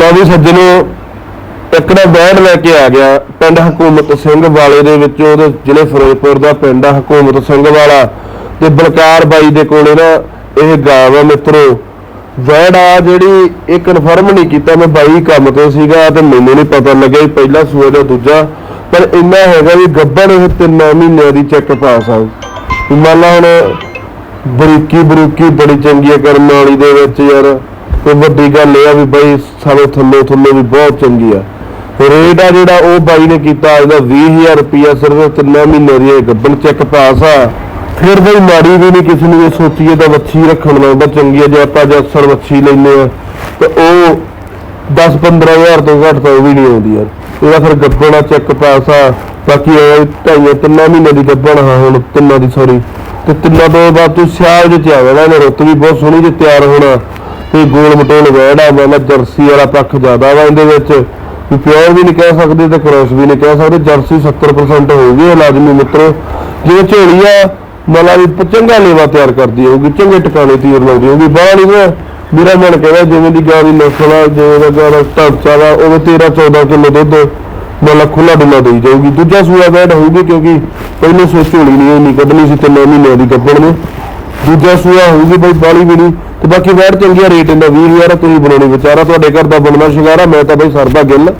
ਲਓ ਵੀ ਸੱਜਣੋ, ਇੱਕ ਨਾ ਬੈਠ ਲੈ ਕੇ ਆ ਗਿਆ ਪਿੰਡ ਹਕੂਮਤ ਸਿੰਘ ਵਾਲੇ ਦੇ ਵਿੱਚ ਉਹਦੇ ਜ਼ਿਲ੍ਹੇ ਫਿਰੋਜ਼ਪੁਰ ਦਾ ਪਿੰਡ ਆ ਹਕੂਮਤ ਸਿੰਘ ਵਾਲਾ। ਤੇ ਬਲਕਾਰ ਬਾਈ ਦੇ ਕੋਲੇ ਨਾ ਇਹ ਗਾਂ ਵਾ ਮਿੱਤਰੋ। ਵੈੜ ਆ ਜਿਹੜੀ ਇਹ ਕਨਫਰਮ ਨਹੀਂ ਕੀਤਾ, ਮੈਂ ਬਾਈ ਕੰਮ ਤੇ ਸੀਗਾ ਤੇ ਮੈਨੂੰ ਨਹੀਂ ਪਤਾ ਲੱਗਿਆ ਵੀ ਪਹਿਲਾ ਸੂਆ ਜਾਂ ਦੂਜਾ, ਪਰ ਇੰਨਾ ਹੈਗਾ ਵੀ ਗੱਬੜ ਇਹ ਤਿੰਨਾਂ ਮਹੀਨਿਆਂ ਦੀ ਚੈੱਕ ਪਾਸ ਆ। ਮੰਨ ਲਾ ਹੁਣ ਬਰੀਕੀ ਬਰੂਕੀ ਬੜੀ ਚੰਗੀ ਹੈ ਕਰਮ ਵਾਲੀ ਦੇ ਵਿੱਚ ਯਾਰ। ਤੇ ਵੱਡੀ ਗੱਲ ਇਹ ਆ ਵੀ ਬਾਈ ਸਾਰੇ ਥੱਲੇ ਥੱਲੇ ਵੀ ਬਹੁਤ ਚੰਗੀ ਆ। ਰੇਟ ਆ ਜਿਹੜਾ ਉਹ ਬਾਈ ਨੇ ਕੀਤਾ, ਇਹਦਾ 20000 ਰੁਪਿਆ ਸਿਰਫ ਤਿੰਨਾਂ ਮਹੀਨੇ ਦੀ ਇਹ ਗੱਬਣ ਚੈੱਕ ਪਾਸ ਆ। ਫਿਰ ਬਈ ਮਾੜੀ ਵੀ ਨਹੀਂ ਕਿਸੇ ਨੂੰ ਇਹ ਸੋਚੀਏ ਤਾਂ ਵੱਛੀ ਰੱਖਣ ਦਾ ਤਾਂ ਚੰਗੀ ਆ, ਜੇ ਆਪਾਂ ਜੇ ਅਕਸਰ ਵੱਛੀ ਲੈਂਦੇ ਆ, ਤੇ ਉਹ 10 15000 ਤੋਂ ਘੱਟ ਤਾਂ ਉਹ ਵੀ ਨਹੀਂ ਆਉਂਦੀ ਯਾਰ। ਇਹਦਾ ਫਿਰ ਗੱਬਣਾ ਚੈੱਕ ਪਾਸ ਆ, ਬਾਕੀ ਇਹ ਢਾਈਆਂ ਤਿੰਨਾਂ ਮਹੀਨੇ ਦੀ ਗੱਬਣ ਹਾਂ ਹੁਣ ਤਿੰਨਾਂ ਦੀ ਸੌਰੀ ਤੇ ਤਿੰਨਾਂ ਤੋਂ ਬਾਅਦ ਤੂੰ ਸਿਆਲ ਜਿਹੇ ਚ ਆਵੇਗਾ ਇਹਨੇ ਰੁੱਤ ਵੀ ਬਹੁਤ ਸੋਹਣੀ ਜਿਹੀ ਤਿਆਰ ਹੋਣਾ। ਤੇ ਗੋਲ ਮਟੋਲ ਵੈੜਾ ਮਤਲਬ ਜਰਸੀ ਵਾਲਾ ਪੱਖ ਜ਼ਿਆਦਾ ਵਾ ਇਹਦੇ ਵਿੱਚ। ਵੀ ਪਿਓਰ ਵੀ ਨਹੀਂ ਕਹਿ ਸਕਦੇ ਤੇ ਕ੍ਰੋਸ ਵੀ ਨਹੀਂ ਕਹਿ ਸਕਦੇ, ਜਰਸੀ 70% ਹੋਊਗੀ ਇਹ ਲਾਜ਼ਮੀ ਮਿੱਤਰੋ। ਜਿਵੇਂ ਝੋਲੀ ਆ ਮਤਲਬ ਵੀ ਚੰਗਾ ਲੇਵਾ ਤਿਆਰ ਕਰਦੀ ਹੋਊਗੀ, ਚੰਗੇ ਟਿਕਾਣੇ ਤੀਰ ਲਾਉਂਦੀ ਹੋਊਗੀ। ਬਾਹਰ ਨਹੀਂ ਨਾ, ਮੇਰਾ ਮਨ ਕਹਿੰਦਾ ਜਿਵੇਂ ਦੀ ਗਾਂ ਦੀ ਨਸਲ ਆ, ਜਿਵੇਂ ਦਾ ਗਾਂ ਦਾ ਢਾਂਚਾ ਵਾ, ਉਹ 13 14 ਕਿਲੋ ਦੁੱਧ ਮਤਲਬ ਖੁੱਲਾ ਡੁੱਲਾ ਦੇਈ ਜਾਊਗੀ। ਦੂਜਾ ਸੂਆ ਬੈਡ ਹੋਊਗੀ ਕਿਉਂਕਿ ਪਹਿਲੇ ਸੋ ਝੋਲੀ ਨਹੀਂ ਇੰਨੀ ਕੱਢਣੀ ਸੀ ਤਿੰਨ ਮਹੀਨਿਆਂ ਦੀ ਗੱਭਣ ਨੇ। ਦੂਜਾ ਸੂਆ ਹੋਊਗੀ ਬਈ ਬਾਲੀ ਵੀ ਨਹੀਂ ਤੇ ਬਾਕੀ ਵੈਟ ਚੰਗੀਆਂ ਰੇਟ ਇਹਦਾ 20000 ਤੁਸੀਂ ਬਣਾਉਣੀ, ਵਿਚਾਰਾ ਤੁਹਾਡੇ ਘਰ ਦਾ ਬਣਨਾ ਸ਼ਿੰਗਾਰਾ, ਮੈਂ ਤਾਂ ਬਈ ਸਰਦਾ ਗਿੱਲ।